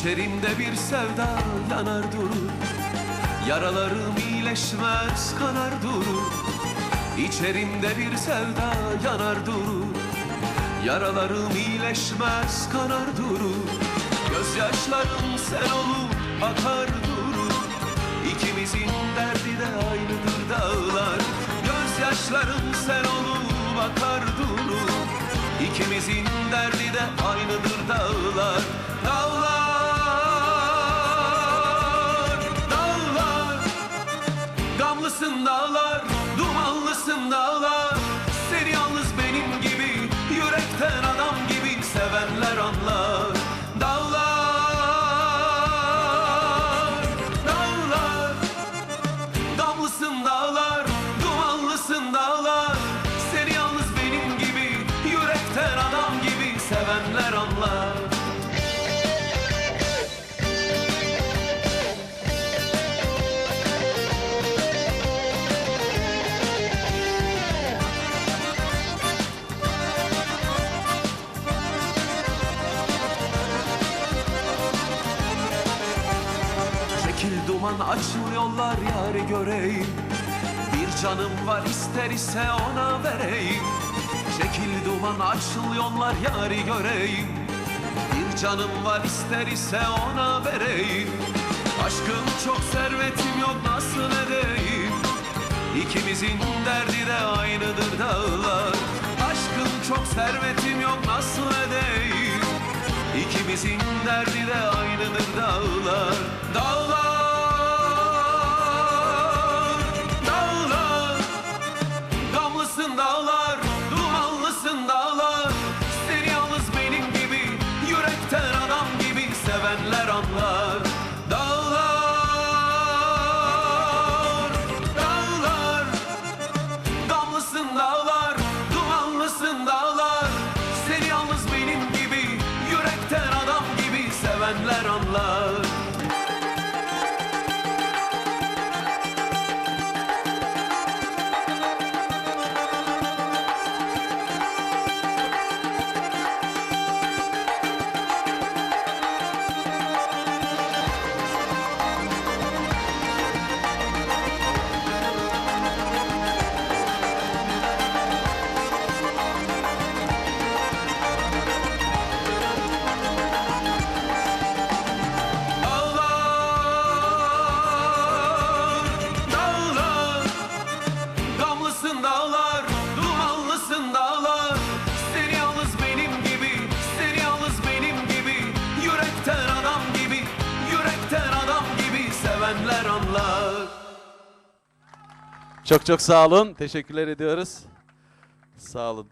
İçerimde bir sevda yanar durur. Yaralarım iyileşmez kanar durur. İçerimde bir sevda yanar durur. Yaralarım iyileşmez kanar durur. Gözyaşlarım sel olup akar durur. İkimizin derdi de aynıdır dağlar. Gözyaşlarım sel olup akar durur. İkimizin derdi de aynıdır dağlar. Dağlar, Gamlısın dağlar, dumanlısın dağlar. Seni yalnız benim gibi, yürekten adam gibi sevenler anlar Çekil duman açıl yollar yari göreyim. Bir canım var ister ise ona vereyim. Çekil duman açıl yollar yari göreyim. Bir canım var ister ise ona vereyim. Aşkım çok servetim yok nasıl edeyim? İkimizin derdi de aynıdır dağlar. Aşkım çok servetim yok nasıl edeyim? İkimizin derdi de aynıdır dağlar. Dağlar sevenler anlar Çok çok sağ olun. Teşekkürler ediyoruz. Sağ olun.